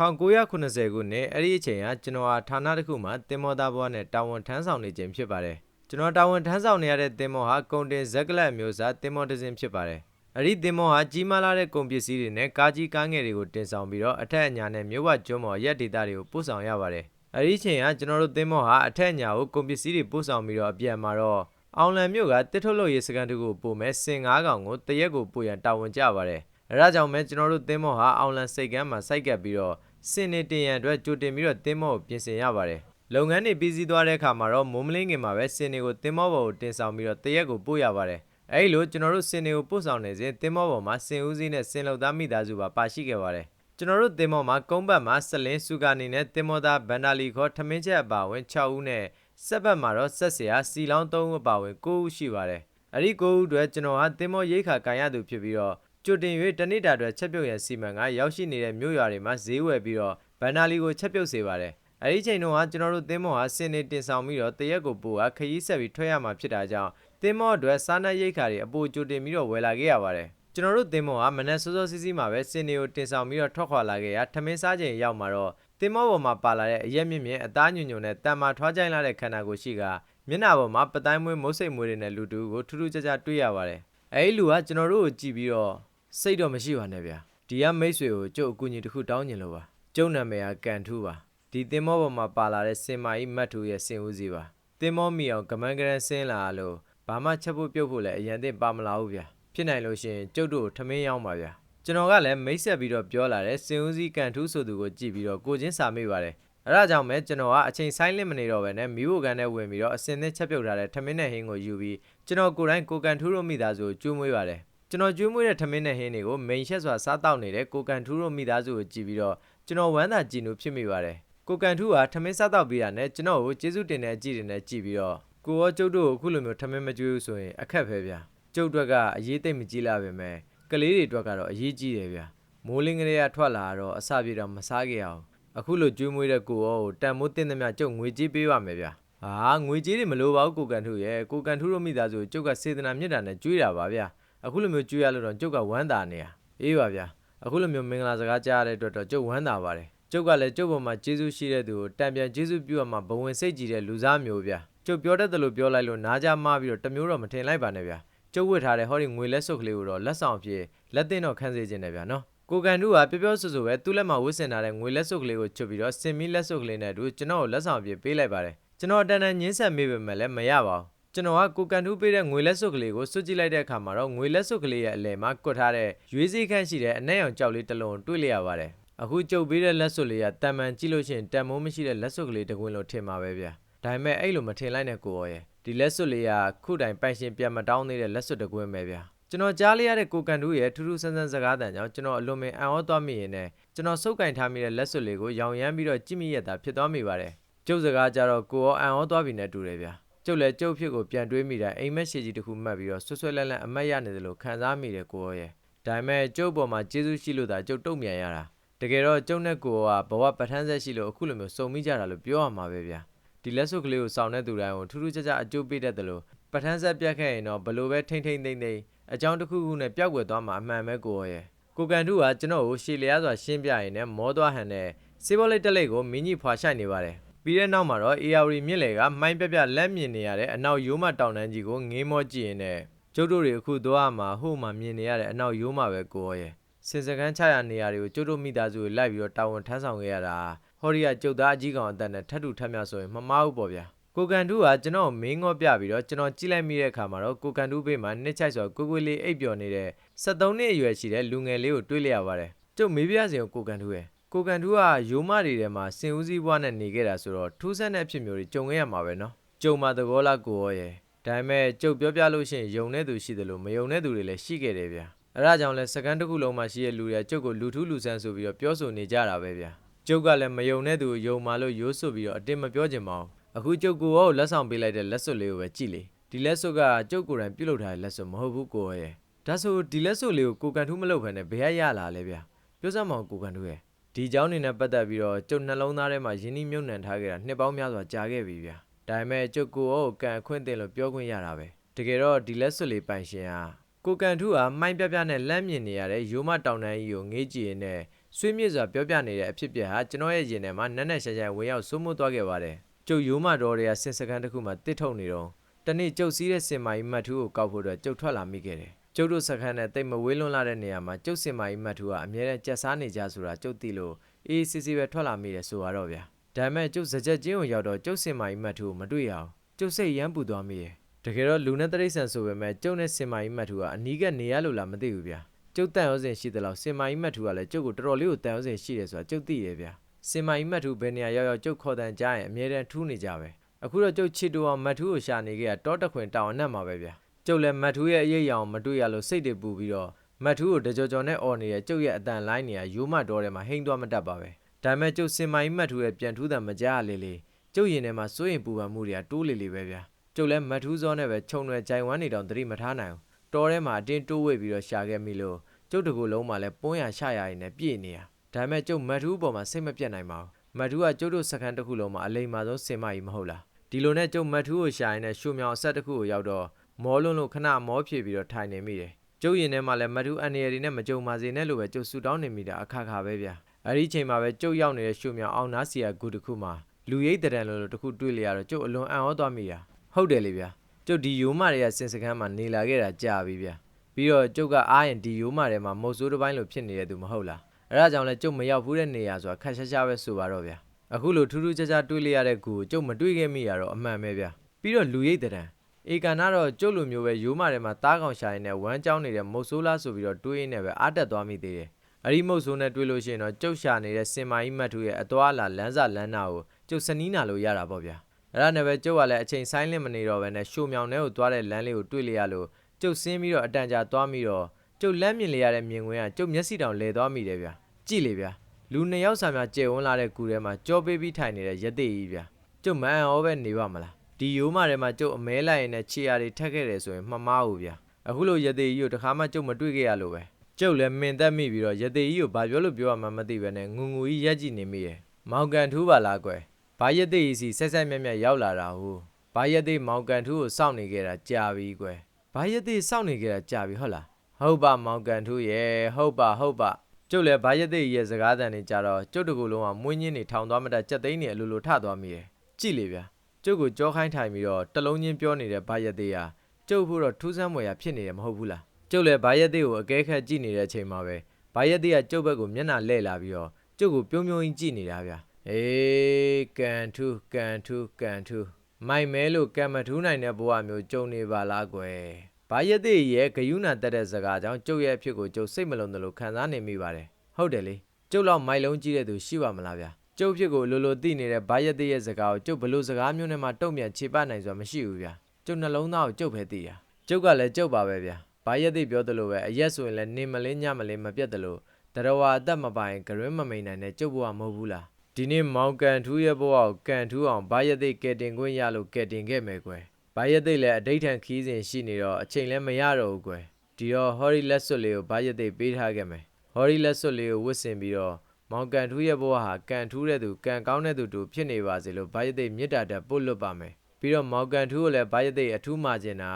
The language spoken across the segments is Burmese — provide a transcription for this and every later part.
1980ခုနှစ်အဲ့ဒီအချိန်ကကျွန်တော်ဟာဌာနတစ်ခုမှာတင်မောသားဘွားနဲ့တာဝန်ထမ်းဆောင်နေခြင်းဖြစ်ပါတယ်ကျွန်တော်တာဝန်ထမ်းဆောင်နေရတဲ့တင်မောဟာကုန်တင်ဇက်ကလတ်မျိုးစားတင်မောတစ်စင်းဖြစ်ပါတယ်အဲ့ဒီတင်မောဟာကြီးမားလာတဲ့ကုန်ပစ္စည်းတွေနဲ့ကားကြီးကားငယ်တွေကိုတင်ဆောင်ပြီးတော့အထက်အညာနဲ့မြို့ဝကျွန်းပေါ်ရက်ဒေတာတွေကိုပို့ဆောင်ရပါတယ်အဲ့ဒီအချိန်ကကျွန်တော်တို့တင်မောဟာအထက်အညာကိုကုန်ပစ္စည်းတွေပို့ဆောင်ပြီးတော့အပြန်မှာတော့အောင်လံမြို့ကတစ်ထုတ်လို့ရေးစကန်တူကိုပို့မဲ့စင်၅កောင်ကိုတရက်ကိုပို့ရန်တာဝန်ကျပါတယ်အဲဒါကြောင့်မဲကျွန်တော်တို့တင်မောဟာအောင်လံစိတ်ကမ်းမှာစိုက်ကပ်ပြီးတော့ စင်နေတင်ရန်အတွက်ကြိုတင်ပြီးတော့သင်းမောကိုပြင်ဆင်ရပါတယ်လုပ်ငန်းတွေပြီးစီးသွားတဲ့အခါမှာတော့မုံမလင်းငင်မှာပဲစင်တွေကိုသင်းမောပေါ်ကိုတင်ဆောင်ပြီးတော့တရက်ကိုပို့ရပါတယ်အဲ့လိုကျွန်တော်တို့စင်တွေကိုပို့ဆောင်နေစဉ်သင်းမောပေါ်မှာစင်ဦးစီးနဲ့စင်လောက်သားမိသားစုပါပါရှိခဲ့ပါတယ်ကျွန်တော်တို့သင်းမောမှာကုန်းဘက်မှာဆလင်းစုကနေနဲ့သင်းမောသားဗန္ဒာလီခေါ်ထမင်းချက်အပါဝင်6ဦးနဲ့ဆက်ဘက်မှာတော့ဆက်စရာစီလောင်း3ဦးအပါဝင်9ဦးရှိပါတယ်အဲ့ဒီ9ဦးအတွက်ကျွန်တော်ဟာသင်းမောရိတ်ခါကန်ရသူဖြစ်ပြီးတော့ ကြိုတင်၍တနေ့တာအတွက်ချက်ပြုတ်ရန်စီမံကရောက်ရှိနေတဲ့မြို့ရွာတွေမှာဈေးဝယ်ပြီးတော့ဗန်နာလီကိုချက်ပြုတ်စေပါတယ်။အဲဒီချိန်တုန်းကကျွန်တော်တို့သင်းမော်ဟာစင်နေတင်ဆောင်ပြီးတော့တရက်ကိုပို့ဟာခရီးဆက်ပြီးထွက်ရမှာဖြစ်တာကြောင့်သင်းမော်အတွက်စားနပ်ရိက္ခာတွေအပိုကြိုတင်ပြီးတော့ဝယ်လာခဲ့ရပါတယ်။ကျွန်တော်တို့သင်းမော်ဟာမနက်စောစောစီးစီးမှာပဲစင်နေကိုတင်ဆောင်ပြီးတော့ထွက်ခွာလာခဲ့ရထမင်းစားချိန်ရောက်မှာတော့သင်းမော်ပေါ်မှာပါလာတဲ့အရက်မြင့်မြင့်အသားညွညွနဲ့တန်မာထွားကြိုင်လာတဲ့ခန္ဓာကိုယ်ရှိကမျက်နှာပေါ်မှာပတိုင်းမွေးမုတ်စိတ်မွေးတွေနဲ့လူတူကိုထူးထူးခြားခြားတွေ့ရပါတယ်။အဲဒီလူကကျွန်တော်တို့ကိုကြည့်ပြီးတော့ စိတ်တော့မရှိပါနဲ့ဗျာဒီကမိတ်ဆွေကိုကျုပ်အကူအညီတစ်ခုတောင်းညင်လို့ပါကျုပ်နာမည်ကကန်ထူးပါဒီသင်္ဘောပေါ်မှာပါလာတဲ့စင်မာကြီးမတ်ထူရဲ့စင်ဦးစီပါသင်္ဘောမီအောင်ကမန်းကရန်ဆင်းလာလို့ဘာမှချက်ဖို့ပြုတ်ဖို့လည်းအရင်သင့်ပါမလာဘူးဗျာဖြစ်နိုင်လို့ရှိရင်ကျုပ်တို့ထမင်းရောက်ပါဗျာကျွန်တော်ကလည်းမိတ်ဆက်ပြီးတော့ပြောလာတဲ့စင်ဦးစီကန်ထူးဆိုသူကိုကြည့်ပြီးတော့ကိုချင်းစာမိပါတယ်အဲဒါကြောင့်ပဲကျွန်တော်ကအချိန်ဆိုင်လင့်မနေတော့ဘဲနဲ့မီးဘိုကန်နဲ့ဝင်ပြီးတော့အစင်သစ်ချက်ပြုတ်ထားတဲ့ထမင်းနဲ့ဟင်းကိုယူပြီးကျွန်တော်ကိုယ်တိုင်ကိုကန်ထူးတို့မိသားစုကိုကျွေးမွေးပါတယ် ကျွန်တော်ကျွေးမွေးတဲ့ထမင်းနဲ့ဟင်းတွေကိုမိန်ရှက်စွာစားတောက်နေတဲ့ကိုကန်ထူးတို့မိသားစုကိုကြည့်ပြီးတော့ကျွန်တော်ဝမ်းသာကြည်နူးဖြစ်မိပါတယ်ကိုကန်ထူးဟာထမင်းစားတောက်ပြီးတာနဲ့ကျွန်တော်ကိုကျေးဇူးတင်တဲ့အကြည့်တွေနဲ့ကြည့်ပြီးတော့ကိုရောကျုပ်တို့ကိုအခုလိုမျိုးထမင်းမကျွေးဘူးဆိုရင်အခက်ပဲဗျာကျုပ်တို့ကအရေးသိမ့်မကြည့်လာပါမယ်ကလေးတွေအတွက်ကတော့အရေးကြီးတယ်ဗျာမိုးလင်းကလေးကထွက်လာတော့အစပြေတော့မစားကြရအောင်အခုလိုကျွေးမွေးတဲ့ကိုရောကိုတန်မိုးတင်သမျှကျုပ်ငွေကြေးပေးပါမယ်ဗျာဟာငွေကြေးတွေမလိုပါဘူးကိုကန်ထူးရဲ့ကိုကန်ထူးတို့မိသားစုကိုကျုပ်ကစေတနာမြတ်တာနဲ့ကျွေးတာပါဗျာ အခုလိုမျိုးကျွေးရလို့တော့ကျုပ်ကဝမ်းသာနေရအေးပါဗျာအခုလိုမျိုးမင်္ဂလာစကားကြားရတဲ့အတွက်တော့ကျုပ်ဝမ်းသာပါတယ်ကျုပ်ကလည်းကျုပ်ပေါ်မှာကျေးဇူးရှိတဲ့သူကိုတံပြန်ကျေးဇူးပြုရမှာဘဝင်စိတ်ကြည်တဲ့လူစားမျိုးဗျာကျုပ်ပြောတတ်တယ်လို့ပြောလိုက်လို့နားကြမပြီးတော့တမျိုးတော့မထင်လိုက်ပါနဲ့ဗျာကျုပ်ဝတ်ထားတဲ့ဟောဒီငွေလက်စုပ်ကလေးကိုတော့လက်ဆောင်အဖြစ်လက်သိန်းတော့ခန်းစေခြင်းနဲ့ဗျာနော်ကိုကန်တူကပျော်ပျော်ဆူဆူပဲသူ့လက်မှာဝတ်ဆင်ထားတဲ့ငွေလက်စုပ်ကလေးကိုချွတ်ပြီးတော့စင်မီလက်စုပ်ကလေးနဲ့အတူကျွန်တော်ကိုလက်ဆောင်အဖြစ်ပေးလိုက်ပါတယ်ကျွန်တော်တန်တန်ညင်းဆက်မိပေမဲ့လည်းမရပါဘူး ကျွန်တော်ကကိုကန်ထူးပေးတဲ့ငွေလက်စွပ်ကလေးကိုစွတ်ကြည့်လိုက်တဲ့အခါမှာတော့ငွေလက်စွပ်ကလေးရဲ့အလယ်မှာကွတ်ထားတဲ့ရွေးစေးခန့်ရှိတဲ့အနက်ရောင်ကြောက်လေးတစ်လုံးတွေ့လျက်ရပါတယ်အခုကြုတ်ပေးတဲ့လက်စွပ်လေးကတန်မှန်ကြည့်လို့ရှိရင်တန်မိုးမရှိတဲ့လက်စွပ်ကလေးတစ်ကွင်းလို့ထင်ပါပဲဗျာဒါပေမဲ့အဲ့လိုမထင်လိုက်နဲ့ကိုရောရဲ့ဒီလက်စွပ်လေးကခုတိုင်ပိုင်ရှင်ပြန်မတောင်းသေးတဲ့လက်စွပ်တစ်ကွင်းပဲဗျာကျွန်တော်ကြားလိုက်ရတဲ့ကိုကန်တူးရဲ့ထူးထူးဆန်းဆန်းစကားတန်ကြောင့်ကျွန်တော်အလွန်ပင်အံ့ဩသွားမိရင်နဲ့ကျွန်တော်စုပ်ကင်ထားမိတဲ့လက်စွပ်လေးကိုရောင်ရမ်းပြီးတော့ကြည့်မိရတာဖြစ်သွားမိပါတယ်ကျုပ်စကားကြတော့ကိုရောအံ့ဩသွားပြီနဲ့တူတယ်ဗျာ ကျုပ်လည်းကျုပ်ဖြစ်ကိုပြန်တွေးမိတာအိမ်မက်ရှည်ကြီးတစ်ခုမှတ်ပြီးတော့ဆွဆွဲလန်းလန်းအမတ်ရနေတယ်လို့ခံစားမိတယ်ကိုရောရဲ့ဒါပေမဲ့ကျုပ်ပေါ်မှာကျေးဇူးရှိလို့သာကျုပ်တုံ့ပြန်ရတာတကယ်တော့ကျုပ်နဲ့ကိုရောကဘဝပဋ္ဌာန်းဆက်ရှိလို့အခုလိုမျိုးစုံမိကြတာလို့ပြောရမှာပဲဗျာဒီလက်စွပ်ကလေးကိုစောင်းတဲ့သူတိုင်းကိုထူးထူးခြားခြားအကျိုးပေးတတ်တယ်လို့ပဋ္ဌာန်းဆက်ပြတ်ခဲ့ရင်တော့ဘလို့ပဲထိမ့်ထိမ့်သိမ့်သိမ့်အကြောင်းတစ်ခုခုနဲ့ပျောက်ကွယ်သွားမှာအမှန်ပဲကိုရောရဲ့ကိုကန်ထုကကျွန်တော်ကိုရှေလျားစွာရှင်းပြရင်နဲ့မောသွားဟန်နဲ့စေဘောလေးတက်လေးကိုမင်းကြီးဖွာရှိုက်နေပါတယ် ပြီးတဲ့နောက်မှာတော့ ARD မြင့်လေကမိုင်းပြပြလက်မြင်နေရတဲ့အနောက်ရိုးမတောင်တန်းကြီးကိုငေးမောကြည့်ရင်နဲ့ကျုပ်တို့တွေအခုသွားမှာဟို့မှာမြင်နေရတဲ့အနောက်ရိုးမပဲကိုရောရဲ့စင်စကန်းချရနေရတွေကိုကျုပ်တို့မိသားစုကိုလိုက်ပြီးတော့တာဝန်ထမ်းဆောင်ခဲ့ရတာဟော်ရီကကျုပ်သားအကြီးကောင်အသက်နဲ့ထပ်တူထပ်မြဆိုရင်မမားဘူးပေါ့ဗျာကိုကန်တူးကကျွန်တော်မင်းငေါပြပြီးတော့ကျွန်တော်ကြည့်လိုက်မိတဲ့အခါမှာတော့ကိုကန်တူးဘေးမှာနှစ်ချိုက်ဆိုကိုကိုလေးအိပ်ပျော်နေတဲ့73နှစ်အရွယ်ရှိတဲ့လူငယ်လေးကိုတွေ့လျက်ပါတယ်ကျုပ်မေးပြစင်ကိုကိုကန်တူးရဲ့ ကိုကန်ထူးကရိုးမတွေထဲမှာစင်ဦးစည်းဘွားနဲ့နေခဲ့တာဆိုတော့ထူးဆန်းတဲ့အဖြစ်မျိုးတွေကြုံခဲ့ရမှာပဲနော်ကြုံမှာသဘောလားကိုရောရဲ့ဒါပေမဲ့ကြုတ်ပြောပြလို့ရှိရင်ယုံတဲ့သူရှိတယ်လို့မယုံတဲ့သူတွေလည်းရှိခဲ့တယ်ဗျာအဲဒါကြောင့်လဲစကန်တစ်ခုလုံးမှာရှိတဲ့လူတွေကကြုတ်ကိုလူထူးလူဆန်းဆိုပြီးတော့ပြောဆိုနေကြတာပဲဗျာကျုပ်ကလည်းမယုံတဲ့သူကိုယုံမှလို့ရိုးစွပြီးတော့အတင်းမပြောချင်ပါဘူးအခုကျုပ်ကိုရောလက်ဆောင်ပေးလိုက်တဲ့လက်စွပ်လေးကိုပဲကြည့်လေဒီလက်စွပ်ကကျုပ်ကိုယ်တိုင်ပြုတ်လုပ်ထားတဲ့လက်စွပ်မဟုတ်ဘူးကိုရောရဲ့ဒါဆိုဒီလက်စွပ်လေးကိုကိုကန်ထူးမလုပ်ဘဲနဲ့ဘယ်ရရလာလဲဗျာပြောစမ်းမအောင်ကိုကန်ထူးရဲ့ ဒီအကြောင်းတွေနဲ့ပတ်သက်ပြီးတော့ကျုပ်နှလုံးသားထဲမှာယင်းနှီးမြုပ်နှံထားခဲ့တာနှစ်ပေါင်းများစွာကြာခဲ့ပြီဗျာဒါပေမဲ့ကျုပ်ကိုကိုကန်အခွင့်တင်လို့ပြောခွင့်ရတာပဲတကယ်တော့ဒီလက်စွပ်လေးပိုင်ရှင်ဟာကိုကန်ထုဟာမိုင်းပြပြနဲ့လမ်းမြင်နေရတဲ့ရိုမတောင်တန်းကြီးကိုငေးကြည့်ရင်းနဲ့ဆွေးမြေ့စွာပြောပြနေတဲ့အဖြစ်ပြက်ဟာကျွန်တော်ရဲ့ရင်ထဲမှာနက်နက်ရှာရှာဝင်ရောက်စိုးမိုးသွားခဲ့ပါတယ်ကျုပ်ရိုမတော်တွေကစင်စကန်တစ်ခုမှတစ်ထုတ်နေတော့တနေ့ကျုပ်စီးတဲ့စင်မာကြီးမတ်ထူးကိုကောက်ဖို့အတွက်ကျုပ်ထွက်လာမိခဲ့တယ် ကျုပ်တို့စခန်းနဲ့တိတ်မဝေးလွန်းလာတဲ့နေရာမှာကျုပ်စင်မာကြီးမတ်ထူးကအမြဲတမ်းကြက်စားနေကြဆိုတာကျုပ်သိလို့အေးစစ်စစ်ပဲထွက်လာမိတယ်ဆိုတော့ဗျာဒါပေမဲ့ကျုပ်စကြက်ချင်းကိုရောက်တော့ကျုပ်စင်မာကြီးမတ်ထူးကိုမတွေ့ရအောင်ကျုပ်စိတ်ရမ်းပူသွားမိတယ်တကယ်တော့လူနဲ့တရိษံဆိုပေမဲ့ကျုပ်နဲ့စင်မာကြီးမတ်ထူးကအနီးကနေရလို့လားမသိဘူးဗျာကျုပ်တန်ရောစင်ရှိသလောက်စင်မာကြီးမတ်ထူကလည်းကျုပ်ကိုတော်တော်လေးကိုတန်ရောစင်ရှိတယ်ဆိုတာကျုပ်သိရဲ့ဗျာစင်မာကြီးမတ်ထူဘယ်နေရာရောက်ရောက်ကျုပ်ခေါ်တန်ကြားရင်အမြဲတမ်းထူးနေကြပဲအခုတော့ကျုပ်ချစ်တူအောင်မတ်ထူကိုရှာနေခဲ့ရတောတခွင်တောင်အနက်မှာပဲဗျာ ကျုပ်လည်းမတ်ထူရဲ့အရေးအယောင်မတွေ့ရလို့စိတ်တွေပူပြီးတော့မတ်ထူကိုတကြောကြောနဲ့អော်နေတဲ့ကျုပ်ရဲ့အတန်လိုင်းနေရရိုးမတော်ထဲမှာဟိမ့်သွားမတတ်ပါပဲဒါပေမဲ့ကျုပ်စင်မာကြီးမတ်ထူရဲ့ပြန်ထူးတယ်မကြားရလေလေကျုပ်ရင်ထဲမှာစိုးရင်ပူပန်မှုတွေကတိုးလေလေပဲဗျာကျုပ်လည်းမတ်ထူစောနဲ့ပဲခြုံရွယ်ကြိုင်ဝမ်းနေတောင်သတိမထားနိုင်ဘူးတော်ထဲမှာအတင်းတိုးဝိတ်ပြီးတော့ရှာခဲ့မိလို့ကျုပ်တကူလုံးမှာလည်းပွန်းရရှရရည်နဲ့ပြည့်နေတာဒါပေမဲ့ကျုပ်မတ်ထူးပေါ်မှာစိတ်မပြတ်နိုင်ပါဘူးမတ်ထူးကကျုပ်တို့စကန်တစ်ခုလုံးမှာအလိမ်မာဆုံးစင်မကြီးမဟုတ်လားဒီလိုနဲ့ကျုပ်မတ်ထူးကိုရှာရင်လည်းရှုံမြောင်အဆက်တစ်ခုကိုရောက်တော့ မောလွန်းလို့ခဏမောဖြည့်ပြီးတော့ထိုင်နေမိတယ်ကျုပ်ရင်ထဲမှာလည်းမတ်ထူးအန်ရည်တွေနဲ့မကြုံပါစေနဲ့လို့ပဲကျုပ်ဆူတောင်းနေမိတာအခါခါပဲဗျာအဲ့ဒီချိန်မှာပဲကျုပ်ရောက်နေတဲ့ရှုံမြောင်အောင်နာစီယာဂူတစ်ခုမှာလူရိတ်တရံလို့တစ်ခုတွေ့လျရတော့ကျုပ်အလွန်အံ့ဩသွားမိတာဟုတ်တယ်လေဗျာကျုပ်ဒီယိုမတွေကစင်စကန်မှာနေလာခဲ့တာကြာပြီဗျာပြီးတော့ကျုပ်ကအားရင်ဒီရိုးမာထဲမှာမုတ်ဆိုးတစ်ပိုင်းလိုဖြစ်နေတဲ့သူမဟုတ်လားအဲဒါကြောင့်လဲကျုပ်မရောက်ဘူးတဲ့နေရာဆိုတာခက်ရှားရှားပဲဆိုပါတော့ဗျာအခုလိုထူးထူးခြားခြားတွေးလိုက်ရတဲ့ကူကိုကျုပ်မတွေးခဲ့မိရတော့အမှန်ပဲဗျာပြီးတော့လူရိတ်တံ ဧကန်နာတော့ ကျုပ်လိုမျိုးပဲ ရိုးမာထဲမှာတားကောင်ရှာရင်နဲ့ ဝမ်းကြောင်းနေတဲ့ မုတ်ဆိုးလားဆိုပြီးတော့ တွေးရင်းနဲ့ပဲ အားတက်သွားမိသေးတယ် အဲ့ဒီမုတ်ဆိုးနဲ့တွေးလို့ရှိရင်တော့ ကျုပ်ရှာနေတဲ့စင်မာကြီးမတ်ထူရဲ့ အသွာအလာ လမ်းစာလမ်းနာကို ကျုပ်စနီးနာလို့ရတာပေါ့ဗျာ အဲ့ဒါနဲ့ပဲ ကျုပ်ကလည်း အချိန်ဆိုင်လင့်မနေတော့ဘဲနဲ့ရှိုမြောင်ထဲကိုသွားတဲ့ လမ်းလေးကို တွေးလိုက်ရလို့ ကျုပ်ဆင်းပြီးတော့ အတန်ကြာသွားပြီးတော့ ကျုပ်လက်မြင်လေရတဲ့ မြင်ကွင်းက ကျုပ်မျက်စိတောင်လဲသွားမိတယ်ဗျာကြည့်လေဗျာ လူနှစ်ယောက်စာများကျဲဝန်းလာတဲ့ကူထဲမှာကြောပေးပြီးထိုင်နေတဲ့ရက်သေးကြီးဗျာ ကျုပ်မအံ့ဩပဲနေပါမလား ဒီရိုးမထဲမှာကျုပ်အမဲလိုက်ရင်နဲ့ခြေရာတွေထက်ခဲ့တယ်ဆိုရင်မှမားဘူးဗျာအခုလိုရက်သေးကြီးကိုတခါမှကျုပ်မတွေ့ခဲ့ရလို့ပဲကျုပ်လည်းမင်သက်မိပြီးတော့ရက်သေးကြီးကိုဘာပြောလို့ပြောရမှမသိပဲနဲ့ငူငူကြီးရက်ကြည့်နေမိရဲ့မောင်ကန်ထူးပါလားကွယ်ဘာရက်သေးကြီးစီဆက်ဆက်မြက်မြက်ရောက်လာတာဟုတ်ဘာရက်သေးမောင်ကန်ထူးကိုစောင့်နေခဲ့တာကြာပြီကွယ်ဘာရက်သေးစောင့်နေကြတာကြာပြီဟုတ်လားဟုတ်ပါမောင်ကန်ထူးရဲ့ဟုတ်ပါဟုတ်ပါကျုပ်လည်းဘာရက်သေးရဲ့စကားသံတွေကြတော့ကျုပ်တကူလုံးကမွေးညင်းနေထောင်သွားမှတတ်ကြက်သိန်းနေအလိုလိုထသွားမိရဲ့ကြည့်လေဗျာ ကျုပ်ကိုကြောခိုင်းထိုင်ပြီးတော့တလုံးချင်းပြောနေတဲ့ဘာရက်သေးဟာကျုပ်ဖို့တော့ထူးဆန်းမွယ်ရဖြစ်နေတယ်မဟုတ်ဘူးလားကျုပ်လည်းဘာရက်သေးကိုအကဲခတ်ကြည့်နေတဲ့အချိန်မှာပဲဘာရက်သေးကကျုပ်ဘက်ကိုမျက်နှာလှည့်လာပြီးတော့ကျုပ်ကိုပြုံးပြုံးကြီးကြည့်နေတာဗျာအေးကန်ထူးကန်ထူးကန်ထူးမိုက်မဲလို့ကံမထူးနိုင်တဲ့ဘဝမျိုးကြုံနေပါလားကွယ်။ဘာရသေးရဲ့ဂယုဏတက်တဲ့စကားကြောင့်ကျုပ်ရဲ့အဖြစ်ကိုကျုပ်စိတ်မလုံးသလိုခံစားနေမိပါတယ်။ဟုတ်တယ်လေ။ကျုပ်လောက်မိုက်လုံးကြီးတဲ့သူရှိပါမလားဗျာ။ ကျုပ်ဖြစ်ကိုလိုလိုသိနေတဲ့ဘာရသေးရဲ့စကားကိုကျုပ်ဘလို့စကားမျိုးနဲ့မှတုံ့ပြန်ခြေပနိုင်စွာမရှိဘူးဗျာ။ကျုပ်နှလုံးသားကိုကျုပ်ပဲသိတာ။ကျုပ်ကလည်းကျုပ်ပါပဲဗျာ။ဘာရသေးပြောသလိုပဲအရက်ဆိုရင်လည်းနေမလင်းညမလင်းမပြတ်သလိုတရဝါအသက်မပိုင်ဂရွင်းမမိန်နိုင်တဲ့ကျုပ်ဘဝမဟုတ်ဘူးလား။ဒီနေ့မောင်ကန်ထူးရဲ့ဘဝကိုကန်ထူးအောင်ဘာရသေးကဲတင်ခွင့်ရလို့ကဲတင်ခဲ့မယ်ကွယ်။ဘာရသေးလည်းအတိတ်ထန်ခီးစဉ်ရှိနေတော့အချိန်လည်းမရတော့ဘူးကွယ်။ဒီတော့ဟော်ရီလက်စွပ်လေးကိုဘာရသေးပေးထားခဲ့မယ်။ဟော်ရီလက်စွပ်လေးကိုဝတ်ဆင်ပြီးတော့ မောင်ကန်ထူးရဲ့ဘဝဟာကန်ထူးတဲ့သူကန်ကောင်းတဲ့သူတူဖြစ်နေပါစေလို့ဘာရသေးမြစ်တာတက်ပို့လွတ်ပါမယ်။ပြီးတော့မောင်ကန်ထူးကိုလည်းဘာရသေးအထူးမှကျင်တာ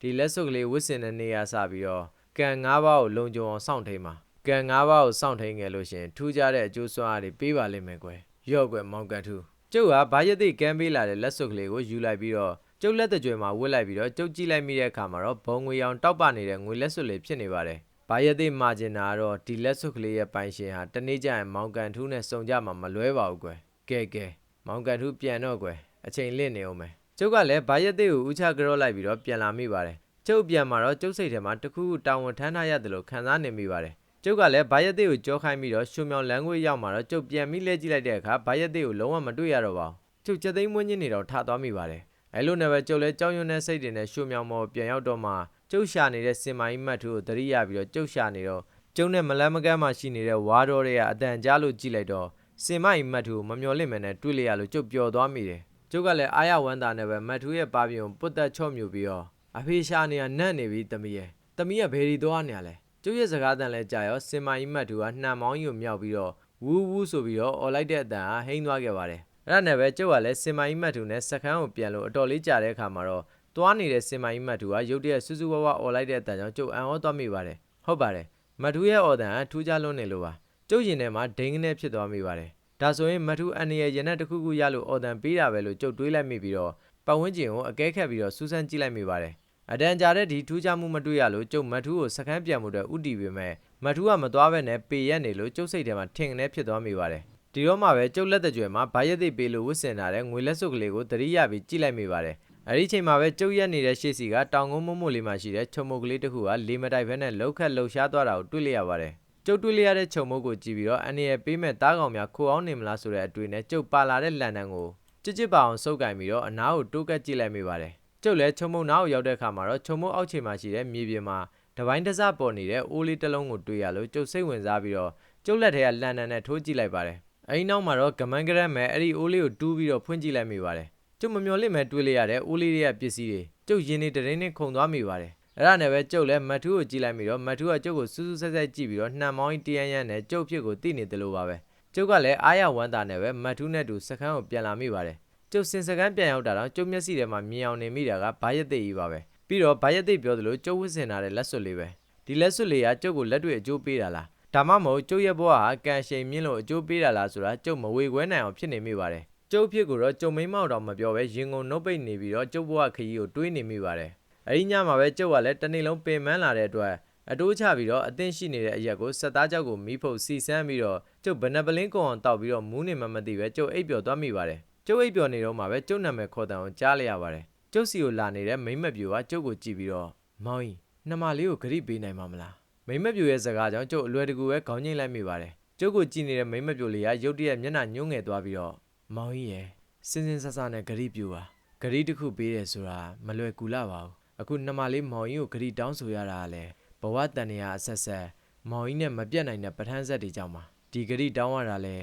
ဒီလက်စွပ်ကလေးဝတ်ဆင်တဲ့နေရာစပြီးတော့ကန်၅ပါးကိုလုံခြုံအောင်စောင့်ထိန်ပါ။ကန်၅ပါးကိုစောင့်ထိန်ခဲ့လို့ရှရင်ထူးခြားတဲ့အကျိုးစွမ်းအားတွေပေးပါလိမ့်မယ်ကွယ်။ရော့ကွယ်မောင်ကန်ထူးကျုပ်ကဘာရသေးကမ်းပေးလာတဲ့လက်စွပ်ကလေးကိုယူလိုက်ပြီးတော့ကျုပ်လက်တကြွယ်မှာဝတ်လိုက်ပြီးတော့ကျုပ်ကြည့်လိုက်မိတဲ့အခါမှာတော့ဘုံငွေရောင်တောက်ပနေတဲ့ငွေလက်စွပ်လေးဖြစ်နေပါတယ်။ ဘာရသေးမာကျင်တာကတော့ဒီလက်စွပ်ကလေးရဲ့ပိုင်ရှင်ဟာတနေ့ကျရင်မောင်ကန်ထူးနဲ့စုံကြမှာမလွဲပါဘူးကွယ်။ကဲကဲမောင်ကန်ထူးပြန်တော့ကွယ်အချိန်လင့်နေအောင်မယ်။ကျုပ်ကလည်းဘာရသေးကိုဦးချကြော့လိုက်ပြီးတော့ပြန်လာမိပါတယ်။ကျုပ်ပြန်มาတော့ကျုပ်စိတ်ထဲမှာတခုခုတာဝန်ထမ်းထားရတယ်လို့ခံစားနေမိပါတယ်။ကျုပ်ကလည်းဘာရက်သေးကိုကြောခိုင်းပြီးတော့ရှုံမြောင်လမ်းခွေရောက်มาတော့ကျုပ်ပြန်ပြီးလဲကြည့်လိုက်တဲ့အခါဘာရက်သေးကိုလုံးဝမတွေ့ရတော့ပါဘူး။ကျုပ်ချက်သိမ်းမွင်းချင်းနေတော့ထသွားမိပါတယ်။အဲလိုနဲ့ပဲကျုပ်လည်းကြောက်ရွံ့တဲ့စိတ်တွေနဲ့ရှုံမြောင်မော်ပြန်ရောက်တော့မှ ကျုပ်ရှာနေတဲ့စင်မိုင်းမတ်ထူကိုတရိရပြီးတော့ကျုပ်ရှာနေတော့ကျုံနဲ့မလန်းမကန်းမှရှိနေတဲ့ဝါတော်တွေကအတန်ကြားလို့ကြည့်လိုက်တော့စင်မိုင်းမတ်ထူကိုမမျော်လင့်မနဲ့တွေ့လိုက်ရလို့ကျုပ်ပျော်သွားမိတယ်။ကျုပ်ကလည်းအားရဝမ်းသာနဲ့ပဲမတ်ထူရဲ့ပါပြုံပုတ်တက်ချော့မြူပြီးတော့အဖေရှာနေရနတ်နေပြီတမီးရဲ့တမီးကဘယ်ဒီသွားနေရလဲကျုပ်ရဲ့စကားတန်လဲကြာရောစင်မိုင်းမတ်ထူကနှံမောင်းကြီးကိုမြောက်ပြီးတော့ဝူးဝူးဆိုပြီးတော့អော်လိုက်တဲ့အတန်ဟာဟိန်းသွားခဲ့ပါတယ်။အဲ့ဒါနဲ့ပဲကျုပ်ကလည်းစင်မိုင်းမတ်ထူနဲ့စကန်းကိုပြန်လို့အတော်လေးကြာတဲ့အခါမှာတော့ သွားနေတဲ့စင်မိုင်းမတ်ထူကရုတ်တရက်စူးစူးဝါးဝါអော်လိုက်တဲ့အတန်ကြောင့်ကျုပ်အံ့ဩသွားမိပါတယ်။ဟုတ်ပါတယ်။မတ်ထူရဲ့အော်တန်ကထူးခြားလွန်းနေလို့ပါကျုပ်ရင်ထဲမှာဒိန်းကနေဖြစ်သွားမိပါတယ်ဒါဆိုရင်မထူးအန်နီရဲ့ရင်နဲ့တစ်ခုခုရလို့အော်တန်ပေးတာပဲလို့ကျုပ်တွေးလိုက်မိပြီးတော့ပတ်ဝန်းကျင်ကိုအကဲခတ်ပြီးတော့စူးစမ်းကြည့်လိုက်မိပါတယ်အတန်ကြာတဲ့ဒီထူးခြားမှုမတွေ့ရလို့ကျုပ်မထူးကိုစကန်းပြန်မှုအတွက်ဥတီပေမဲ့မထူးကမသွားဘဲနဲ့ပေရက်နေလို့ကျုပ်စိတ်ထဲမှာထင်ကနေဖြစ်သွားမိပါတယ်ဒီတော့မှပဲကျုပ်လက်တကြွယ်မှာဘာရက်သိပ်ပေးလို့ဝစ်စင်ထားတဲ့ငွေလက်စုပ်ကလေးကိုသတိရပြီးကြည့်လိုက်မိပါတယ် အဲ့ဒီချိန်မှာပဲကျုပ်ရက်နေတဲ့ရှေ့စီကတောင်ကုန်းမုံမို့လေးမှာရှိတဲ့ချုံမုတ်ကလေးတစ်ခုကလေမတိုက်ဘဲနဲ့လှုပ်ခတ်လှုပ်ရှားသွားတာကိုတွေ့လိုက်ရပါတယ်ကျုပ်တွေ့လိုက်ရတဲ့ချုံမုတ်ကိုကြည့်ပြီးတော့အန်ရဲ့ပေးမဲ့သားကောင်များခိုအောင်နေမလားဆိုတဲ့အတွေ့နဲ့ကျုပ်ပါလာတဲ့လန်တန်ကိုကြစ်ကြစ်ပါအောင်စုပ်ကင်ပြီးတော့အနားကိုတိုးကပ်ကြည့်လိုက်မိပါတယ်ကျုပ်လည်းချုံမုတ်နားကိုရောက်တဲ့အခါမှာတော့ချုံမုတ်အောက်ခြေမှာရှိတဲ့မြေပြင်မှာတပိုင်းတစပေါ်နေတဲ့အိုးလေးတစ်လုံးကိုတွေ့ရလို့ကျုပ်စိတ်ဝင်စားပြီးတော့ကျုပ်လက်ထဲကလန်တန်နဲ့ထိုးကြည့်လိုက်ပါတယ်အဲဒီနောက်မှာတော့ကမန်ကရက်မဲ့အဲ့ဒီအိုးလေးကိုတူးပြီးတော့ဖွင့်ကြည့်လိုက်မိပါတယ် ကျုပ်မမျော်လင့်မဲ့တွေးလိုက်ရတဲ့ဦးလေးတွေကပစ္စည်းတွေကျုပ်ရင်နေတရင်နဲ့ခုန်သွားမိပါတယ်အဲ့ဒါနဲ့ပဲကျုပ်လည်းမတ်ထူးကိုကြည့်လိုက်ပြီးတော့မတ်ထူးကကျုပ်ကိုစူးစူးဆက်ဆက်ကြည့်ပြီးတော့နှံမောင်းကြီးတရန်ရန်နဲ့ကျုပ်ဖြစ်ကိုသိနေတယ်လို့ပါပဲကျုပ်ကလည်းအားရဝမ်းသာနဲ့ပဲမတ်ထူးနဲ့တူစကန်းကိုပြန်လာမိပါတယ်ကျုပ်စင်စကန်းပြန်ရောက်တာတော့ကျုပ်မျက်စိထဲမှာမြင်အောင်နေမိတာကဘာရက်သိပ်ကြီးပါပဲပြီးတော့ဘာရက်သိပ်ပြောသလိုကျုပ်ဝစ်စင်ထားတဲ့လက်စွပ်လေးပဲဒီလက်စွပ်လေးကကျုပ်ကိုလက်တွေ့အကျိုးပေးတာလားဒါမှမဟုတ်ကျုပ်ရဲ့ဘဝဟာကန်ရှိန်မြင့်လို့အကျိုးပေးတာလားဆိုတာကျုပ်မဝေခွဲနိုင်အောင်ဖြစ်နေမိပါတယ် ကျုပ်ဖြစ်ကိုတော့ကျုံမိန်းမောက်တော့မပြောပဲရင်ကုန်နှုတ်ပိတ်နေပြီးတော့ကျုပ်ဘဝခရီးကိုတွေးနေမိပါတယ်။အဲဒီညမှာပဲကျုပ်ကလည်းတစ်နေ့လုံးပင်ပန်းလာတဲ့အတွက်အတိုးချပြီးတော့အသင့်ရှိနေတဲ့အရက်ကိုစက်သားကြောက်ကိုမီးဖုတ်စီစမ်းပြီးတော့ကျုပ်ဘနပလင်းကုံအောင်တောက်ပြီးတော့မူးနေမှမသိပဲကျုပ်အိပ်ပျော်သွားမိပါတယ်။ကျုပ်အိပ်ပျော်နေတော့မှပဲကျုပ်နာမည်ခေါ်တန်အောင်ကြားလိုက်ရပါတယ်။ကျုပ်စီကိုလာနေတဲ့မိမ့်မပြူကကျုပ်ကိုကြည့်ပြီးတော့မောင်ကြီးနှမလေးကိုဂရိပေးနိုင်မှာမလား။မိမ့်မပြူရဲ့စကားကြောင့်ကျုပ်အလွယ်တကူပဲခေါင်းငိမ့်လိုက်မိပါတယ်။ကျုပ်ကိုကြည့်နေတဲ့မိမ့်မပြူလေးကရုတ်တရက်မျက်နှာညှိုးငယ်သွားပြီးတော့ မောင်ကြီးရဲ့စင်းစင်းဆဆနဲ့ဂရီပြူပါဂရီတစ်ခုပေးတယ်ဆိုတာမလွယ်ကူလာပါဘူးအခုနှမလေးမောင်ကြီးကိုဂရီတောင်းဆိုရတာကလည်းဘဝတန်နေရအဆက်ဆက်မောင်ကြီးနဲ့မပြတ်နိုင်တဲ့ပဋ္ဌာန်းဆက်တွေကြောင့်ပါဒီဂရီတောင်းရတာလဲ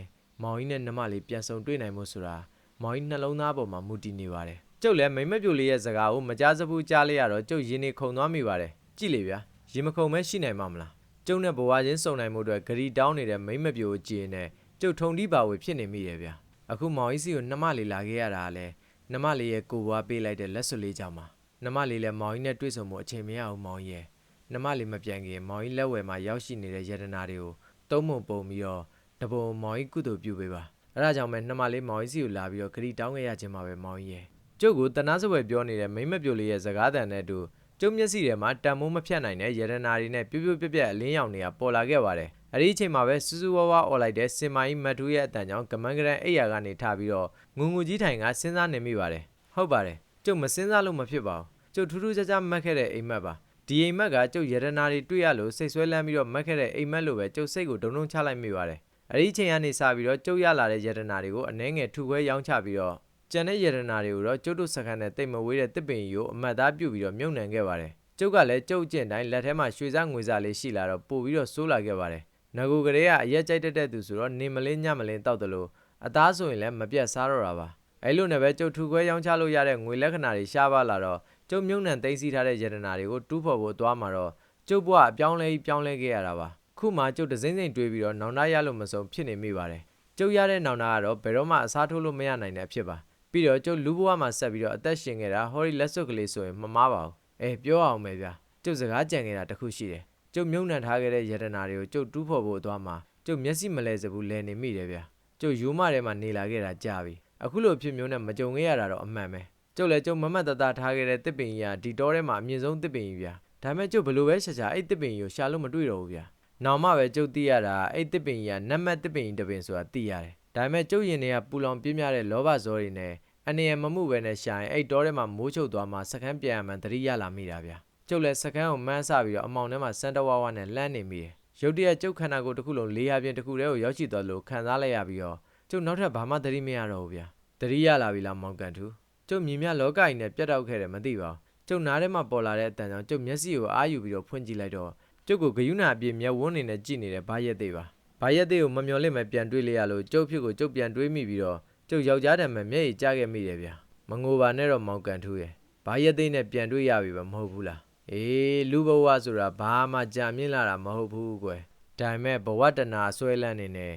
မောင်ကြီးနဲ့နှမလေးပြန်ဆုံတွေ့နိုင်မှုဆိုတာမောင်ကြီးနှလုံးသားပေါ်မှာမူတည်နေပါတယ်ကျုပ်လည်းမိမ့်မပြူလေးရဲ့စကားကိုမကြားစဘူးကြားလိုက်ရတော့ကျုပ်ရင်းနေခုန်သွားမိပါတယ်ကြည့်လေဗျာရင်မခုန်မဲရှိနိုင်မှာမလားကျုပ်နဲ့ဘဝချင်းစုံနိုင်မှုအတွက်ဂရီတောင်းနေတဲ့မိမ့်မပြူကိုကြည်နေကျုပ်ထုံတီးပါဝေဖြစ်နေမိတယ်ဗျာ အခုမောင်ကြီးစီကိုနှမလေးလာခဲ့ရတာကလည်းနှမလေးရဲ့ကိုဘွားပေးလိုက်တဲ့လက်စွပ်လေးကြောင့်ပါနှမလေးလည်းမောင်ကြီးနဲ့တွေ့ဆုံမှုအချိန်မရအောင်မောင်ကြီးရဲ့နှမလေးမပြန်ခင်မောင်ကြီးလက်ဝယ်မှာရောက်ရှိနေတဲ့ယတနာတွေကိုသုံးပုံပုံပြီးတော့တပုံမောင်ကြီးကုသိုလ်ပြုပေးပါအဲဒါကြောင့်ပဲနှမလေးမောင်ကြီးစီကိုလာပြီးတော့ခရီးတောင်းခဲ့ရခြင်းပါပဲမောင်ကြီးရဲ့ကျုပ်ကိုတနာစပွဲပြောနေတဲ့မိမ့်မပြိုလေးရဲ့စကားတန်နဲ့အတူကျုပ်မျက်စိထဲမှာတန်မိုးမဖြတ်နိုင်တဲ့ယတနာတွေနဲ့ပြပြပြပြအလင်းရောင်တွေကပေါ်လာခဲ့ပါတယ် အဲ့ဒီအချိန်မှာပဲစူးစူးဝါးဝါអော်လိုက်တဲ့စင်မိုင်းမတ်ထူးရဲ့အတန်ကြောင့်ကမန်းကရန်အိယာကနေထပြီးတော့ငုံငူကြီးထိုင်ကစဉ်းစားနေမိပါတယ်ဟုတ်ပါတယ်ကျုပ်မစဉ်းစားလို့မဖြစ်ပါဘူးကျုပ်ထူးထူးခြားခြားမှတ်ခဲ့တဲ့အိမ်မက်ပါဒီအိမ်မက်ကကျုပ်ရတနာတွေတွေ့ရလို့စိတ်ဆွဲလန်းပြီးတော့မှတ်ခဲ့တဲ့အိမ်မက်လိုပဲကျုပ်စိတ်ကိုဒုံဒုံချလိုက်မိပါတယ်အဲ့ဒီအချိန်ကနေစပြီးတော့ကျုပ်ရလာတဲ့ရတနာတွေကိုအနှဲငယ်ထူခွဲရောင်းချပြီးတော့ကျန်တဲ့ရတနာတွေကိုတော့ကျုပ်တို့စကန်နဲ့တိတ်မဝေးတဲ့တစ်ပင်ကြီးကိုအမတ်သားပြုတ်ပြီးတော့မြုပ်နှံခဲ့ပါတယ်ကျုပ်ကလည်းကျုပ်ကျင့်တိုင်းလက်ထဲမှာရွှေစားငွေစားလေးရှိလာတော့ပို့ပြီးတော့စိုးလာခဲ့ပါတယ် ငကူကလေးကအရက်ကြိုက်တတ်တဲ့သူဆိုတော့နေမလင်းညမလင်းတောက်တယ်လို့အသားဆိုရင်လည်းမပြတ်စားတော့တာပါအဲ့လိုနဲ့ပဲကျုပ်ထူခွဲရောင်းချလို့ရတဲ့ငွေလက္ခဏာတွေရှားပါလာတော့ကျုပ်မြုံနှံသိမ်းဆည်းထားတဲ့ယတနာတွေကိုတူးဖော်ဖို့သွားမှာတော့ကျုပ်ဘဝအပြောင်းလဲကြီးပြောင်းလဲခဲ့ရတာပါခုမှကျုပ်ဒစိမ့်စိမ့်တွေးပြီးတော့နောင်တရလို့မဆုံးဖြစ်နေမိပါတယ်ကျုပ်ရတဲ့နောင်တကတော့ဘယ်တော့မှအစားထိုးလို့မရနိုင်တဲ့အဖြစ်ပါပြီးတော့ကျုပ်လူဘဝမှာဆက်ပြီးတော့အသက်ရှင်ခဲ့တာဟောဒီလက်စွပ်ကလေးဆိုရင်မမားပါဘူးအဲပြောအောင်ပဲဗျာကျုပ်စကားကြံခဲ့တာတခုရှိတယ် ကျုပ်မြုံနှံထားခဲ့တဲ့ယတနာတွေကိုကျုပ်တူးဖော်ဖို့သွားမှာကျုပ်မျက်စိမလဲစဘူးလဲနေမိတယ်ဗျာကျုပ်ရိုးမထဲမှာနေလာခဲ့တာကြာပြီအခုလိုဖြစ်မျိုးနဲ့မကြုံခဲ့ရတာတော့အမှန်ပဲကျုပ်လည်းကျုပ်မမတ်တတထားခဲ့တဲ့တစ်ပင်ကြီးကဒီတောထဲမှာအမြင့်ဆုံးတစ်ပင်ကြီးဗျာဒါပေမဲ့ကျုပ်ဘယ်လိုပဲရှာရှာအဲ့တစ်ပင်ကြီးကိုရှာလို့မတွေ့တော့ဘူးဗျာနောက်မှပဲကျုပ်သိရတာအဲ့တစ်ပင်ကြီးကနတ်မတ်တစ်ပင်ကြီးတစ်ပင်ဆိုတာသိရတယ်ဒါပေမဲ့ကျုပ်ရင်တွေကပူလောင်ပြင်းပြတဲ့လောဘဇောတွေနဲ့အနေရမမှုပဲနဲ့ရှာရင်အဲ့တောထဲမှာမိုးချုပ်သွားမှစကန်းပြန်ရမှန်တတိရလာမိတာဗျာ ကျုပ်လည်းစကန်းကိုမှန်းဆပြီးတော့အမောင်ထဲမှာစန်တဝါဝါနဲ့လှမ်းနေမိတယ်ရုတ်တရက်ကျုပ်ခန္ဓာကိုယ်တစ်ခုလုံးလေးရပြင်းတစ်ခုတည်းကိုရောက်ရှိသွားလို့ခံစားလိုက်ရပြီးတော့ကျုပ်နောက်ထပ်ဘာမှသတိမရတော့ဘူးဗျာသတိရလာပြီလားမောင်ကန်ထူကျုပ်မြင်မြလောကကြီးနဲ့ပြတ်တောက်ခဲ့တယ်မသိပါဘူးကျုပ်နားထဲမှာပေါ်လာတဲ့အတန်ကြောင့်ကျုပ်မျက်စိကိုအားယူပြီးတော့ဖွင့်ကြည့်လိုက်တော့ကျုပ်ကိုဂယုဏအပြည့်မျက်ဝန်းနေနဲ့ကြည့်နေတဲ့ဘာရက်သေးပါဘာရက်သေးကိုမမျော်လင့်မဲ့ပြန်တွေးလိုက်ရလို့ကျုပ်ဖြစ်ကိုကျုပ်ပြန်တွေးမိပြီးတော့ကျုပ်ယောက်ျားတံမဲ့မျက်ရည်ကျခဲ့မိတယ်ဗျာမငိုပါနဲ့တော့မောင်ကန်ထူရဲ့ဘာရက်သေးနဲ့ပြန်တွေးရပြီပဲမဟုတ်ဘူးလား အေးလူဘဝဆိုတာဘာမှကြာမြင့်လာတာမဟုတ်ဘူးကွယ်ဒါပေမဲ့ဘဝတနာဆွဲလန်းနေနေ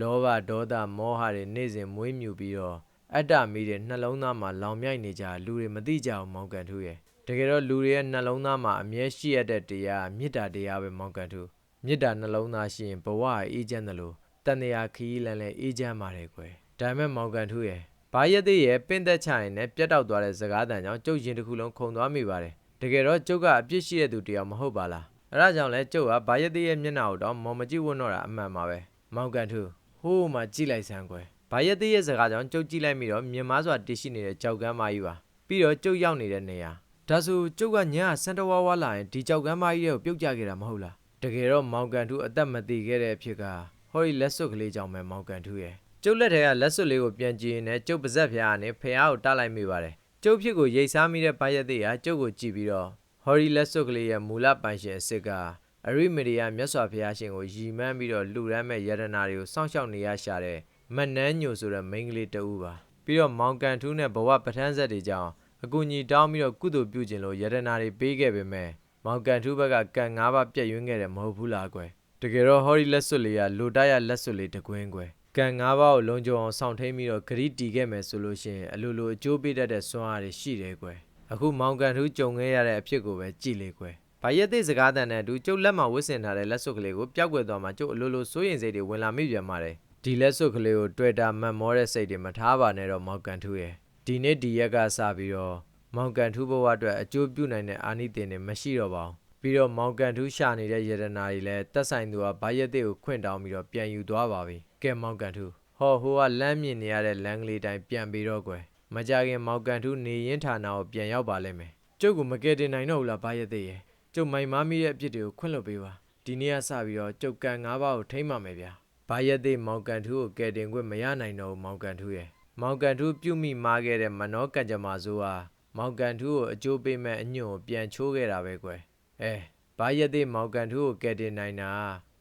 လောဘဒေါသမောဟတွေနေ့စဉ်မွေးမြူပြီးတော့အတ္တမီးတဲ့နှလုံးသားမှာလောင်မြိုက်နေကြလူတွေမသိကြအောင်မောင်ကန်ထူးရဲ့တကယ်တော့လူတွေရဲ့နှလုံးသားမှာအမြဲရှိရတဲ့တရားမေတ္တာတရားပဲမောင်ကန်ထူးမေတ္တာနှလုံးသားရှိရင်ဘဝအေးချမ်းတယ်လို့တန်တရားခီးလန်းလဲအေးချမ်းပါတယ်ကွယ်ဒါပေမဲ့မောင်ကန်ထူးရဲ့ဘာရက်သေးရဲ့ပင့်သက်ချရင်နဲ့ပြတ်တောက်သွားတဲ့စကားတန်ကြောင့်ကျုပ်ရင်တစ်ခုလုံးခုံသွားမိပါတယ် တကယ်တော့ကျုပ်ကအပြစ်ရှိတဲ့သူတယောက်မဟုတ်ပါလားအဲဒါကြောင့်လဲကျုပ်ကဘာရက်သေးရဲ့မျက်နှာကိုတော့မော်မကြည့်ဝတ်တော့တာအမှန်ပါပဲမောင်ကန်ထူးဟိုးမှကြည့်လိုက်စမ်းကွယ်ဘာရက်သေးရဲ့စကားကြောင့်ကျုပ်ကြည့်လိုက်မိတော့မြင်မားစွာတည်ရှိနေတဲ့ကြောက်ကမ်းမကြီးပါပြီးတော့ကျုပ်ရောက်နေတဲ့နေရာဒါဆိုကျုပ်ကညစန်တဝါဝါလာရင်ဒီကြောက်ကမ်းမကြီးရဲ့ကိုပြုတ်ကျခဲ့တာမဟုတ်လားတကယ်တော့မောင်ကန်ထူးအသက်မတည်ခဲ့တဲ့အဖြစ်ကဟောဒီလက်စွပ်ကလေးကြောင့်ပဲမောင်ကန်ထူးရဲ့ကျုပ်လက်ထဲကလက်စွပ်လေးကိုပြန်ကြည့်ရင်လည်းကျုပ်ပါဇက်ဖျားကနေဖះကိုတလိုက်မိပါတယ် ကျုပ်ဖြစ်ကိုရိတ်စားမိတဲ့ဘာရက်သေးကကျုပ်ကိုကြည့်ပြီးတော့ဟောဒီလက်စွပ်ကလေးရဲ့မူလပိုင်ရှင်အစ်စ်ကအရိမီဒီယာမြတ်စွာဘုရားရှင်ကိုယီမန်းပြီးတော့လှူဒန်းမဲ့ယရနာတွေကိုစောင့်ရှောက်နေရရှာတဲ့မနန်းညိုဆိုတဲ့မိန်းကလေးတဦးပါပြီးတော့မောင်ကန်ထူးနဲ့ဘဝပဋ္ဌာန်းဆက်တွေကြောင့်အကူအညီတောင်းပြီးတော့ကုသိုလ်ပြုခြင်းလို့ယရနာတွေပေးခဲ့ပေမဲ့မောင်ကန်ထူးဘက်ကကန်၅ပါးပြက်ယွင်းခဲ့တယ်မဟုတ်ဘူးလားကွယ်တကယ်တော့ဟောဒီလက်စွပ်လေးကလိုတရလက်စွပ်လေးတကွင်းကွယ် ကန်၅ပါးကိုလုံခြုံအောင်စောင့်ထိန်ပြီးတော့ဂရိတီခဲ့မယ်ဆိုလို့ရှိရင်အလိုလိုအကျိုးပေးတတ်တဲ့စွမ်းအားတွေရှိတယ်ကွယ်အခုမောင်ကန်ထူးကြုံခဲ့ရတဲ့အဖြစ်ကိုပဲကြည်လေကွယ်ဘာရက်သိစကားတန်တဲ့သူကျုပ်လက်မှာဝစ်စင်ထားတဲ့လက်စွပ်ကလေးကိုပျောက်ကွယ်သွားမှကျုပ်အလိုလိုစိုးရင်စိတ်တွေဝင်လာမိပြန်ပါတယ်ဒီလက်စွပ်ကလေးကိုတွေ့တာမတ်မောတဲ့စိတ်တွေမထားပါနဲ့တော့မောင်ကန်ထူးရဲ့ဒီနေ့ဒီရက်ကစပြီးတော့မောင်ကန်ထူးဘဝအတွက်အကျိုးပြုနိုင်တဲ့အာနိသင်တွေမရှိတော့ပါဘူးပြီးတော့မောင်ကန်ထူးရှာနေတဲ့ယရနာတွေလည်းတက်ဆိုင်သူကဘာရက်သေးကိုခွင့်တောင်းပြီးတော့ပြန်ယူသွားပါပြီ ကဲမောင်ကန်ထူးဟောဟိုကလမ်းမြင်နေရတဲ့လမ်းကလေးတိုင်းပြန်ပြီးတော့ကွယ်မကြခင်မောင်ကန်ထူးနေရင်ဌာနကိုပြန်ရောက်ပါလိမ့်မယ်ကျုပ်ကမကယ်တင်နိုင်တော့ဘူးလားဘာရက်သေးရဲ့ကျုပ်မိုင်မားမိတဲ့အဖြစ်တွေကိုခွင့်လွှတ်ပေးပါဒီနေ့ကစပြီးတော့ကျုပ်ကန်၅ပါးကိုထိမ့်ပါမယ်ဗျာဘာရက်သေးမောင်ကန်ထူးကိုကယ်တင်ခွင့်မရနိုင်တော့ဘူးမောင်ကန်ထူးရဲ့မောင်ကန်ထူးပြုမိမားခဲ့တဲ့မနောကကြမ္မာဆိုဟာမောင်ကန်ထူးကိုအကျိုးပေးမဲ့အညွန့်ကိုပြန်ချိုးခဲ့တာပဲကွယ်အဲဘာရက်သေးမောင်ကန်ထူးကိုကယ်တင်နိုင်တာ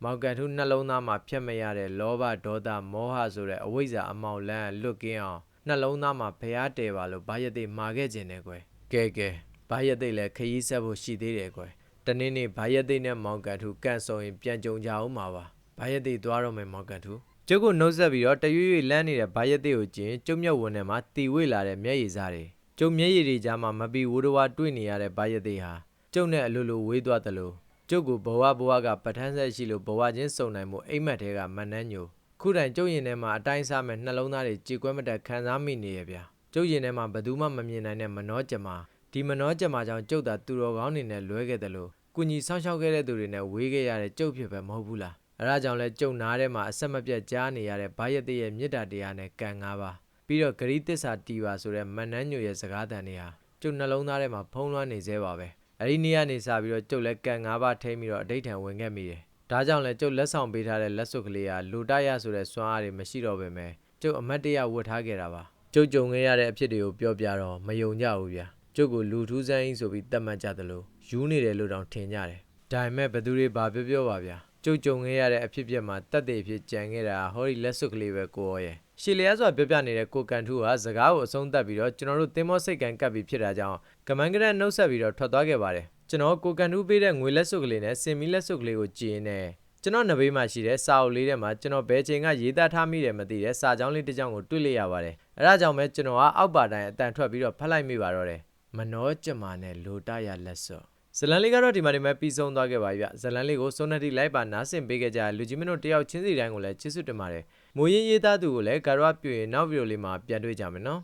မောင်ကန်ထူးနှလုံးသားမှာဖြတ်မရတဲ့လောဘဒေါသမောဟဆိုတဲ့အဝိဇ္ဇာအမောင်လန်းလွတ်ကင်းအောင်နှလုံးသားမှာဖျားတယ်ပါလို့ဘာရက်သေးမှာခဲ့ခြင်းတယ်ကွယ်ကဲကဲဘာရက်သေးလည်းခရီးဆက်ဖို့ရှိသေးတယ်ကွယ်တနေ့နေ့ဘာရက်သေးနဲ့မောင်ကန်ထူးကန်ဆုံရင်ပြန်ကြုံကြအောင်ပါပါဘာရက်သေးသွားတော့မယ်မောင်ကန်ထူးကျုပ်ကနှုတ်ဆက်ပြီးတော့တရွေ့ရွေ့လမ်းနေတဲ့ဘာရက်သေးကိုကျင်ကျုံမြတ်ဝင်ထဲမှာတီဝေ့လာတဲ့မျက်ရည်စားတွေကျုံမျက်ရည်တွေကြားမှာမပီဝိုးတော်ဝါတွေ့နေရတဲ့ဘာရသေးဟာကျုံနဲ့အလိုလိုဝေးသွားတယ်လို့ ကျုပ်ကဘဝဘဝကပဋ္ဌာန်းဆက်ရှိလို့ဘဝချင်းစုံနိုင်မှုအိမ်မက်တဲကမနှန်းညိုခုတိုင်ကျုပ်ရင်ထဲမှာအတိုင်းစားမဲ့နှလုံးသားတွေကြေကွဲမတက်ခံစားမိနေရဗျာကျုပ်ရင်ထဲမှာဘယ်သူမှမမြင်နိုင်တဲ့မနှောကြမှာဒီမနှောကြမှာကြောင့်ကျုပ်သာသူတော်ကောင်းနေနဲ့လွဲခဲ့တယ်လို့ကုညီဆောင်းရှောက်ခဲ့တဲ့သူတွေနဲ့ဝေးခဲ့ရတဲ့ကျုပ်ဖြစ်ပဲမဟုတ်ဘူးလားအဲဒါကြောင့်လဲကျုံနာထဲမှာအဆက်မပြတ်ကြားနေရတဲ့ဘာရသေးရဲ့မေတ္တာတရားနဲ့ကံ၅ပါးပြီးတော့ဂရိတစ္ဆာတီပါဆိုတဲ့မန်နန်းညိုရဲ့စကားတန်တွေဟာကျုပ်နှလုံးသားထဲမှာဖုံးလွှမ်းနေသေးပါပဲ အဲ့ဒီနေ့ကနေစပြီးတော့ကျုပ်လည်းကန်၅ပါးထိမ့်ပြီးတော့အတိတ်ထံဝင်ခဲ့မိတယ်ဒါကြောင့်လည်းကျုပ်လက်ဆောင်ပေးထားတဲ့လက်စွပ်ကလေးဟာလူတရဆိုတဲ့စွမ်းအားတွေမရှိတော့ပဲမဲ့ကျုပ်အမတ်တရဝတ်ထားခဲ့တာပါကျုပ်ကြုံခဲ့ရတဲ့အဖြစ်တွေကိုပြောပြတော့မယုံကြဘူးဗျာကျုပ်ကိုလူထူးဆန်းကြီးဆိုပြီးတတ်မှတ်ကြသလိုယူနေတယ်လို့တောင်ထင်ကြတယ်ဒါပေမဲ့ဘသူတွေဘာပြောပြောပါဗျာကျုပ်ကြုံခဲ့ရတဲ့အဖြစ်အပျက်မှာတတ်တဲ့အဖြစ်ကြံခဲ့တာဟောဒီလက်စွပ်ကလေးပဲကိုရောရဲ့ ရှီလျားစွာပြောပြနေတဲ့ကိုကန်ထူးဟာစကားကိုအဆုံးသတ်ပြီးတော့ကျွန်တော်တို့သင်္ဘောစိတ်ကန်ကပ်ပြီးဖြစ်တာကြောင့်ကမန်ကရက်နှုတ်ဆက်ပြီးတော့ထွက်သွားခဲ့ပါတယ်ကျွန်တော်ကိုကန်ထူးပေးတဲ့ငွေလက်စွပ်ကလေးနဲ့စင်မီလက်စွပ်ကလေးကိုကြည့်ရင်းနဲ့ကျွန်တော်နဘေးမှာရှိတဲ့စာအုပ်လေးထဲမှာကျွန်တော်ဘယ်ချိန်ကရေးသားထားမိတယ်မသိတဲ့စာကြောင်းလေးတစ်ကြောင်းကိုတွေ့လိုက်ရပါတယ်အဲဒါကြောင့်ပဲကျွန်တော်ကအောက်ပါတိုင်းအတန်ထွက်ပြီးတော့ဖတ်လိုက်မိပါတော့တယ်မနောကြမာနဲ့လိုတရလက်စွပ်ဇလန်လေးကတော့ဒီမှာဒီမှာပြီးဆုံးသွားခဲ့ပါပြီဗျဇလန်လေးကိုစုံနတိလိုက်ပါနားဆင်ပေးခဲ့ကြတဲ့လူကြီးမင်းတို့တယောက်ချင်းစီတိုင်းကိုလည်းချစ်စွတ်တင်ပါတယ် မိုးရင်ရေးသားသူကိုလည်းဂါရဝပြွေနောက်ဗီဒီယိုလေးမှာပြန်တွေ့ကြမယ်နော်